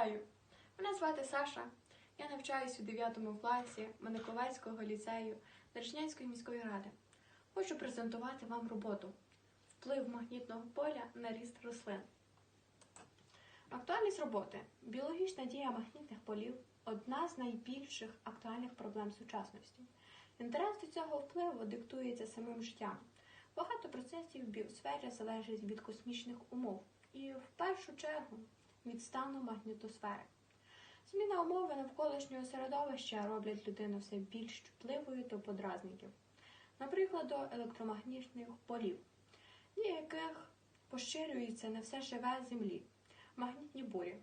Вітаю! Мене звати Саша. Я навчаюсь у 9 класі Маниковецького ліцею Держнянської міської ради. Хочу презентувати вам роботу Вплив магнітного поля на ріст рослин. Актуальність роботи. Біологічна дія магнітних полів одна з найбільших актуальних проблем сучасності. Інтерес до цього впливу диктується самим життям. Багато процесів в біосфері залежить від космічних умов і в першу чергу від стану магнітосфери. Зміна умови навколишнього середовища роблять людину все більш чутливою до подразників, наприклад, до електромагнітних полів, дія яких поширюється на все живе Землі, магнітні бурі.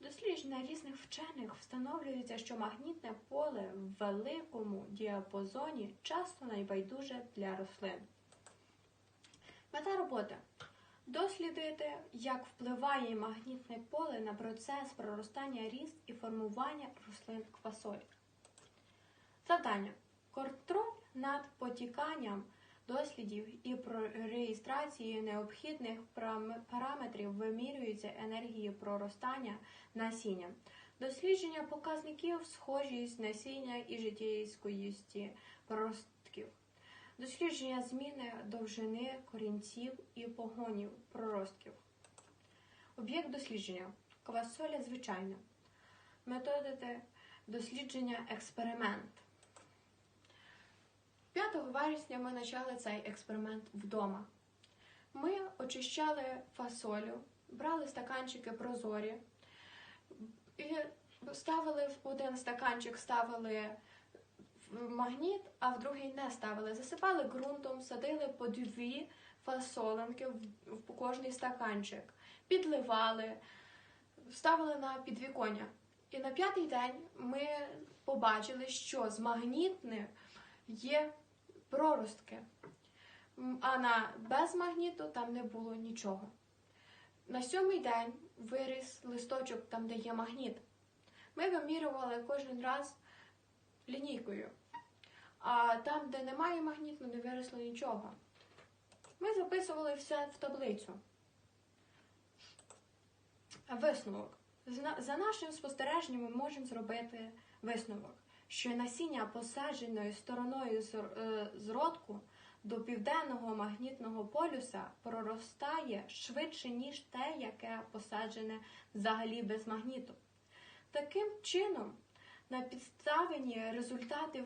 Дослідження різних вчених встановлюється, що магнітне поле в великому діапазоні часто найбайдуже для рослин. Мета роботи дослідити, як впливає магнітне поле на процес проростання ріст і формування рослин квасолі. Завдання. Контроль над потіканням дослідів і про реєстрації необхідних параметрів вимірюється енергії проростання насіння. Дослідження показників схожість насіння і життєйськості проростків. Дослідження зміни довжини корінців і погонів проростків. Об'єкт дослідження. Квасоля звичайна. Методики дослідження експеримент. 5 вересня ми почали цей експеримент вдома. Ми очищали фасолю, брали стаканчики прозорі і ставили в один стаканчик, ставили магніт, а в другий не ставили. Засипали ґрунтом, садили по дві фасолинки в, кожний стаканчик, підливали, ставили на підвіконня. І на п'ятий день ми побачили, що з магнітних є проростки, а на без магніту там не було нічого. На сьомий день виріс листочок там, де є магніт. Ми вимірювали кожен раз лінійкою. А там, де немає магніту, не виросло нічого. Ми записували все в таблицю. Висновок. За нашим спостереженням ми можемо зробити висновок, що насіння посадженої стороною е, зродку до південного магнітного полюса проростає швидше, ніж те, яке посаджене взагалі без магніту. Таким чином, на підставені результатів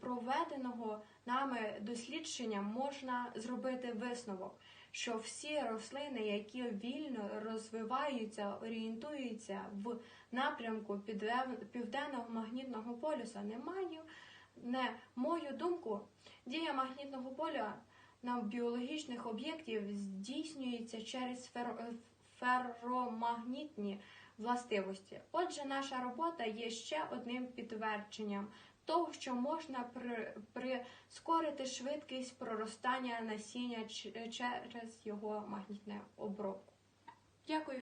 проведеного нами дослідження можна зробити висновок, що всі рослини, які вільно розвиваються, орієнтуються в напрямку південного магнітного полюса, не маю, не мою думку, дія магнітного поля на біологічних об'єктів здійснюється через феро- ферромагнітні властивості. Отже, наша робота є ще одним підтвердженням того, що можна при- прискорити швидкість проростання насіння через його магнітне обробку. Дякую.